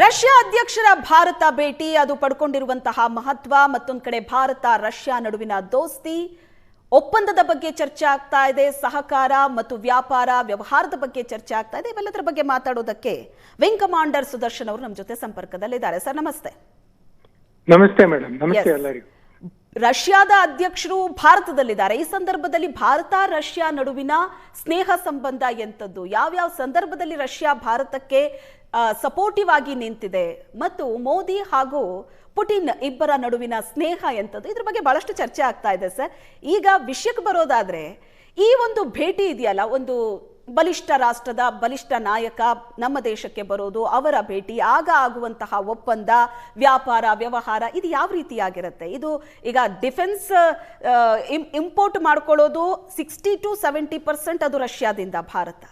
Russia ಅಧ್ಯಕ್ಷರ ಭಾರತ ಭೇಟಿ ಅದು ಪಡ್ಕೊಂಡಿರುವಂತಹ ಮಹತ್ವ ಮತ್ತೊಂದು ಕಡೆ ಭಾರತ ರಷ್ಯಾ ನಡುವಿನ ದೋಸ್ತಿ. ಒಪ್ಪಂದದ ಬಗ್ಗೆ ಚರ್ಚೆ ಆಗ್ತಾ ಇದೆ ಸಹಕಾರ ಮತ್ತು ವ್ಯಾಪಾರ ವ್ಯವಹಾರದ ಬಗ್ಗೆ ಚರ್ಚೆ ಆಗ್ತಾ ಇದೆ. ಇವೆಲ್ಲದರ ಬಗ್ಗೆ ಮಾತಾಡೋದಕ್ಕೆ ವಿಂಗ್ ಕಮಾಂಡರ್ ಸುದರ್ಶನ್ ಅವರು ನಮ್ಮ ಜೊತೆ ಸಂಪರ್ಕದಲ್ಲಿದ್ದಾರೆ. ಸರ್ ನಮಸ್ತೆ. ನಮಸ್ತೆ ಮೇಡಮ್ ನಮಸ್ತೆ ಎಲ್ಲರಿಗೂ. ರಷ್ಯಾದ ಅಧ್ಯಕ್ಷರು ಭಾರತದಲ್ಲಿದ್ದಾರೆ. ಈ ಸಂದರ್ಭದಲ್ಲಿ ಭಾರತ ರಷ್ಯಾ ನಡುವಿನ ಸ್ನೇಹ ಸಂಬಂಧ ಎಂಥದ್ದು? ಯಾವ್ಯಾವ ಸಂದರ್ಭದಲ್ಲಿ ರಷ್ಯಾ ಭಾರತಕ್ಕೆ ಸಪೋರ್ಟಿವ್ ಆಗಿ ನಿಂತಿದೆ. ಮತ್ತು ಮೋದಿ ಹಾಗೂ ಪುಟಿನ್ ಇಬ್ಬರ ನಡುವಿನ ಸ್ನೇಹ ಎಂಥದ್ದು. ಇದ್ರ ಬಗ್ಗೆ ಬಹಳಷ್ಟು ಚರ್ಚೆ ಆಗ್ತಾ ಇದೆ ಸರ್. ಈಗ ವಿಷಯಕ್ಕೆ ಬರೋದಾದ್ರೆ, ಈ ಒಂದು ಭೇಟಿ ಇದೆಯಲ್ಲ, ಒಂದು ಬಲಿಷ್ಠ ರಾಷ್ಟ್ರದ ಬಲಿಷ್ಠ ನಾಯಕ ನಮ್ಮ ದೇಶಕ್ಕೆ ಬರೋದು, ಅವರ ಭೇಟಿ, ಆಗ ಆಗುವಂತಹ ಒಪ್ಪಂದ, ವ್ಯಾಪಾರ, ವ್ಯವಹಾರ, ಇದು ಯಾವ ರೀತಿಯಾಗಿರುತ್ತೆ? ಇದು ಈಗ ಡಿಫೆನ್ಸ್ ಇಂಪೋರ್ಟ್ ಮಾಡ್ಕೊಳ್ಳೋದು ಸಿಕ್ಸ್ಟಿ ಟು ಸೆವೆಂಟಿ ಪರ್ಸೆಂಟ್ ಅದು ರಷ್ಯಾದಿಂದ ಭಾರತ.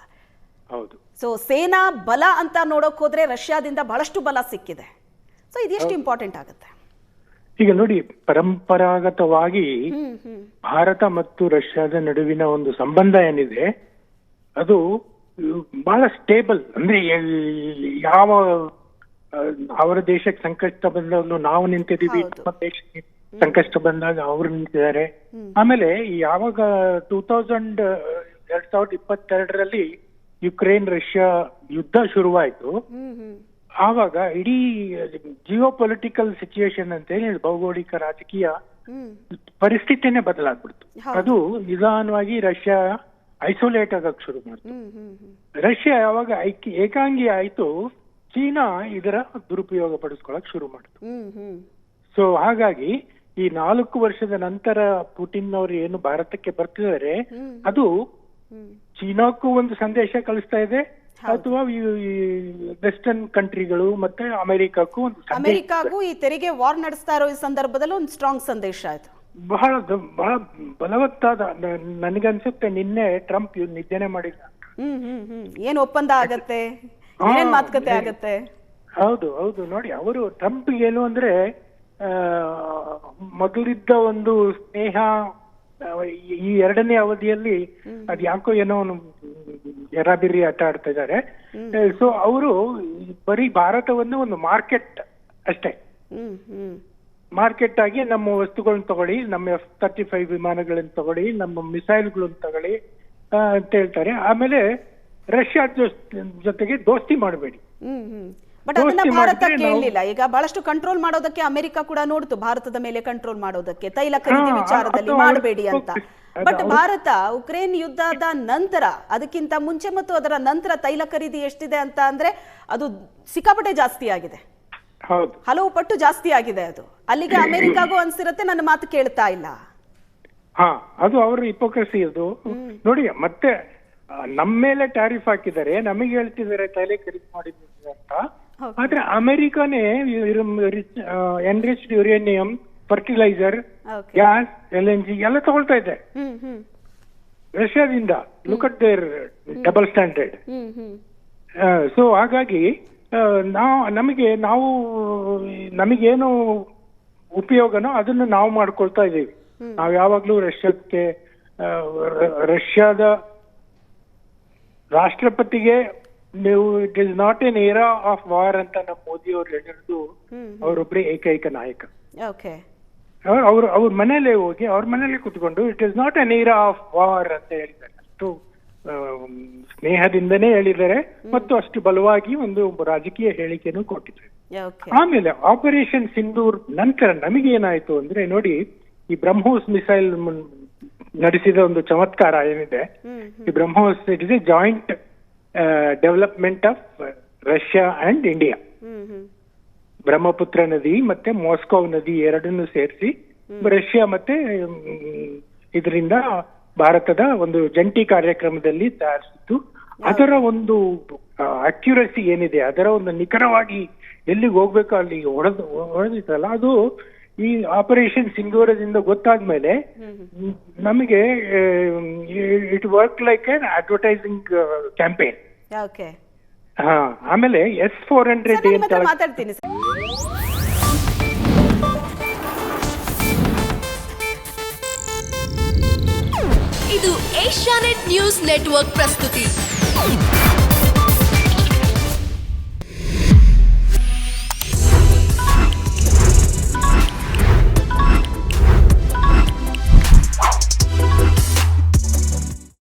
ಹೌದು. ಸೊ ಸೇನಾ ಬಲ ಅಂತ ನೋಡೋಕೆ ಹೋದ್ರೆ ರಷ್ಯಾದಿಂದ ಬಹಳಷ್ಟು ಬಲ ಸಿಕ್ಕಿದೆ. ಸೊ ಇದೆಷ್ಟು ಇಂಪಾರ್ಟೆಂಟ್ ಆಗುತ್ತೆ? ಈಗ ನೋಡಿ ಪರಂಪರಾಗತವಾಗಿ ಭಾರತ ಮತ್ತು ರಷ್ಯಾದ ನಡುವಿನ ಒಂದು ಸಂಬಂಧ ಏನಿದೆ ಅದು ಬಹಳ ಸ್ಟೇಬಲ್ ಅಂದ್ರೆ ಯಾವ ಅವರ ದೇಶಕ್ಕೆ ಸಂಕಷ್ಟ ಬಂದಾಗಲೂ ನಾವು ನಿಂತಿದ್ದೀವಿ. ನಮ್ಮ ದೇಶಕ್ಕೆ ಸಂಕಷ್ಟ ಬಂದಾಗ ಅವರು ನಿಂತಿದ್ದಾರೆ. ಆಮೇಲೆ ಯಾವಾಗ ಟೂ ತೌಸಂಡ್ ಎರಡ್ ಸಾವಿರದ ಇಪ್ಪತ್ತೆರಡರಲ್ಲಿ ಯುಕ್ರೇನ್ ರಷ್ಯಾ ಯುದ್ಧ ಶುರುವಾಯಿತು. ಆವಾಗ ಇಡೀ ಜಿಯೋ ಪೊಲಿಟಿಕಲ್ ಸಿಚುಯೇಷನ್ ಅಂತ ಹೇಳಿ ಭೌಗೋಳಿಕ ರಾಜಕೀಯ ಪರಿಸ್ಥಿತಿನೇ ಬದಲಾಗ್ಬಿಡ್ತು. ಅದು ನಿಧಾನವಾಗಿ ರಷ್ಯಾ ಐಸೋಲೇಟ್ ಆಗಕ್ ಶುರು ಮಾಡ್ತು. ರಷ್ಯಾ ಯಾವಾಗ ಏಕಾಂಗಿ ಆಯ್ತು. ಚೀನಾ ಇದರ ದುರುಪಯೋಗ ಪಡಿಸ್ಕೊಳಕ್ ಶುರು ಮಾಡ್ತು. ಸೊ ಹಾಗಾಗಿ ಈ ನಾಲ್ಕು ವರ್ಷದ ನಂತರ ಪುಟಿನ್ ಅವರು ಏನು ಭಾರತಕ್ಕೆ ಬರ್ತಿದ್ದಾರೆ ಅದು ಚೀನಾಕ್ಕೂ ಒಂದು ಸಂದೇಶ ಕಳಿಸ್ತಾ ಇದೆ. ಅಥವಾ ವೆಸ್ಟರ್ನ್ ಕಂಟ್ರಿಗಳು ಮತ್ತೆ ಅಮೆರಿಕಕ್ಕೂ ಅಮೆರಿಕಾಗೂ ಈ ತೆರಿಗೆ ವಾರ್ ನಡೆಸ್ತಾ ಇರೋ ಈ ಸಂದರ್ಭದಲ್ಲಿ ಒಂದು ಸ್ಟ್ರಾಂಗ್ ಸಂದೇಶ ಆಯ್ತು ಬಹಳ ಬಹಳ ಬಲವತ್ತಾದ ನನಗನ್ಸುತ್ತೆ ನಿನ್ನೆ ಟ್ರಂಪ್ ನಿದ್ದೆನೆ ಮಾಡಿದ ಹ್ಮ್ ಏನ್ ಒಪ್ಪಂದ ಆಗತ್ತೆ? ಏನೇನ್ ಮಾತುಕತೆ ಆಗತ್ತೆ? ಹೌದು ಹೌದು. ನೋಡಿ ಅವರು ಟ್ರಂಪ್ ಏನು ಅಂದ್ರೆ ಮೊದಲಿದ್ದ ಒಂದು ಸ್ನೇಹ ಈ- ಎರಡನೇ ಅವಧಿಯಲ್ಲಿ ಅದ್ ಯಾಕೋ ಏನೋ ಒಂದು ಎರಾಬಿರಿ ಆಟ ಆಡ್ತಾ ಇದ್ದಾರೆ. ಸೊ ಅವರು ಬರೀ ಭಾರತವನ್ನು ಒಂದು ಮಾರ್ಕೆಟ್ ಅಷ್ಟೇ. ಮಾರ್ಕೆಟ್ ಆಗಿ ನಮ್ಮ ವಸ್ತುಗಳನ್ನ ತಗೊಳ್ಳಿ ನಮ್ಮ ಎಫ್ ತರ್ಟಿ ಫೈವ್ ವಿಮಾನಗಳನ್ನ ತಗೊಳ್ಳಿ ನಮ್ಮ ಮಿಸೈಲ್ಗಳನ್ನ ತಗೊಳ್ಳಿ ಅಂತ ಹೇಳ್ತಾರೆ. ಆಮೇಲೆ ರಷ್ಯಾ ಜೊತೆಗೆ ದೋಸ್ತಿ ಮಾಡಬೇಡಿ. ಬಟ್ ಅದನ್ನ ಭಾರತ ಕೇಳಲಿಲ್ಲ. ಈಗ ಬಹಳಷ್ಟು ಕಂಟ್ರೋಲ್ ಮಾಡೋದಕ್ಕೆ ಅಮೆರಿಕ ಕೂಡ ನೋಡ್ತು. ಭಾರತದ ಮೇಲೆ ಕಂಟ್ರೋಲ್ ಮಾಡೋದಕ್ಕೆ. ತೈಲ ಖರೀದಿ ವಿಚಾರದಲ್ಲಿ ಮಾಡಬೇಡಿ ಅಂತ. ಬಟ್ ಭಾರತ ಉಕ್ರೇನ್ ಯುದ್ಧದ ನಂತರ ಅದಕ್ಕಿಂತ ಮುಂಚೆ ಮತ್ತು ಅದರ ನಂತರ ತೈಲ ಖರೀದಿ ಎಷ್ಟಿದೆ ಅಂತ ಅಂದ್ರೆ ಅದು ಸಿಕ್ಕಾಪಟ್ಟೆ ಜಾಸ್ತಿ ಆಗಿದೆ. ಹಲವು ಪಟ್ಟು ಜಾಸ್ತಿ ಆಗಿದೆ ಅದು. ಅಲ್ಲಿಗೆ ಅಮೆರಿಕಾಗೂ ಅನ್ಸಿರತ್ತೆ ನನ್ನ ಮಾತು ಕೇಳ್ತಾ ಇಲ್ಲ. ಹಾ ಅದು ಅವ್ರ ಹಿಪೋಕ್ರಸಿ ಅದು. ನೋಡಿ ಮತ್ತೆ ನಮ್ಮ ಮೇಲೆ ಟ್ಯಾರಿಫ್ ಹಾಕಿದ್ದಾರೆ ನಮಗೆ ಹೇಳ್ತಿದ್ದಾರೆ ತೈಲ ಖರೀದಿ ಮಾಡಿದ್ದೀವಿ ಅಂತ. ಆದ್ರೆ ಅಮೆರಿಕನೇ enriched uranium fertiliser gas L N G ಎಲ್ಲ ತಗೊಳ್ತಾ ಇದೆ. ರಷ್ಯಾದಿಂದ. Look at their double standard so ಹಾಗಾಗಿ ನಾವು ನಮಗೆ ನಾವು ನಮಗೇನು ಉಪಯೋಗನೋ ಅದನ್ನು ನಾವು ಮಾಡ್ಕೊಳ್ತಾ ಇದ್ದೀವಿ. ನಾವು ಯಾವಾಗ್ಲೂ ರಷ್ಯಾಕ್ಕೆ ರಷ್ಯಾದ ರಾಷ್ಟ್ರಪತಿಗೆ ನೀವು it is not an era of war ಅಂತ ನಮ್ಮ ಮೋದಿ ಅವ್ರು ಹೇಳಿರೋದು ಅವರೊಬ್ಬರೇ ಏಕೈಕ ನಾಯಕ. ಓಕೆ ಅವ್ರು ಅವ್ರ ಮನೇಲೆ ಹೋಗಿ ಅವ್ರ ಮನೇಲೆ ಕುತ್ಕೊಂಡು it is not an era of war ಅಂತ ಹೇಳಿದ್ದಾರೆ. ಅಷ್ಟು ಸ್ನೇಹದಿಂದನೇ ಹೇಳಿದ್ದಾರೆ. ಮತ್ತು ಅಷ್ಟು ಬಲವಾಗಿ ಒಂದು ರಾಜಕೀಯ ಹೇಳಿಕೆಯನ್ನು ಕೊಟ್ಟಿದ್ದಾರೆ. ಆಮೇಲೆ ಆಪರೇಷನ್ ಸಿಂಧೂರ್ ನಂತರ ನಮಗೇನಾಯ್ತು ಅಂದ್ರೆ ನೋಡಿ ಈ ಬ್ರಹ್ಮೋಸ್ ಮಿಸೈಲ್ ನಡೆಸಿದ ಒಂದು ಚಮತ್ಕಾರ ಏನಿದೆ ಈ BrahMos it is a joint development of Russia and India hmm hmm. Brahmaputra ನದಿ ಮತ್ತೆ ಮಾಸ್ಕೋ ನದಿ ಎರಡನ್ನು ಸೇರಿಸಿ ರಷ್ಯಾ ಮತ್ತೆ ಇದರಿಂದ ಭಾರತದ ಒಂದು ಜಂಟಿ ಕಾರ್ಯಕ್ರಮದಲ್ಲಿ ತಯಾರಿಸಿದ್ದು. ಅದರ ಒಂದು ಅಕ್ಯುರಸಿ ಏನಿದೆ ಅದರ ಒಂದು ನಿಖರವಾಗಿ ಎಲ್ಲಿಗೆ ಹೋಗ್ಬೇಕು ಅಲ್ಲಿ ಹೊಡೆದು ಹೊಡೆದಿತ್ತಲ್ಲ ಅದು ಈ ಆಪರೇಷನ್ ಸಿಂಧೂರದಿಂದ ಗೊತ್ತಾದ್ಮೇಲೆ ನಮಗೆ it work like an advertising campaign okay. ಹಾ ಆಮೇಲೆ ಎಸ್ ಫೋರ್ ಹಂಡ್ರೆಡ್ ಮಾತಾಡ್ತೀನಿ ಸರ್. ಇದು ಏಷ್ಯಾನೆಟ್ ನ್ಯೂಸ್ ನೆಟ್ವರ್ಕ್ ಪ್ರಸ್ತುತಿ.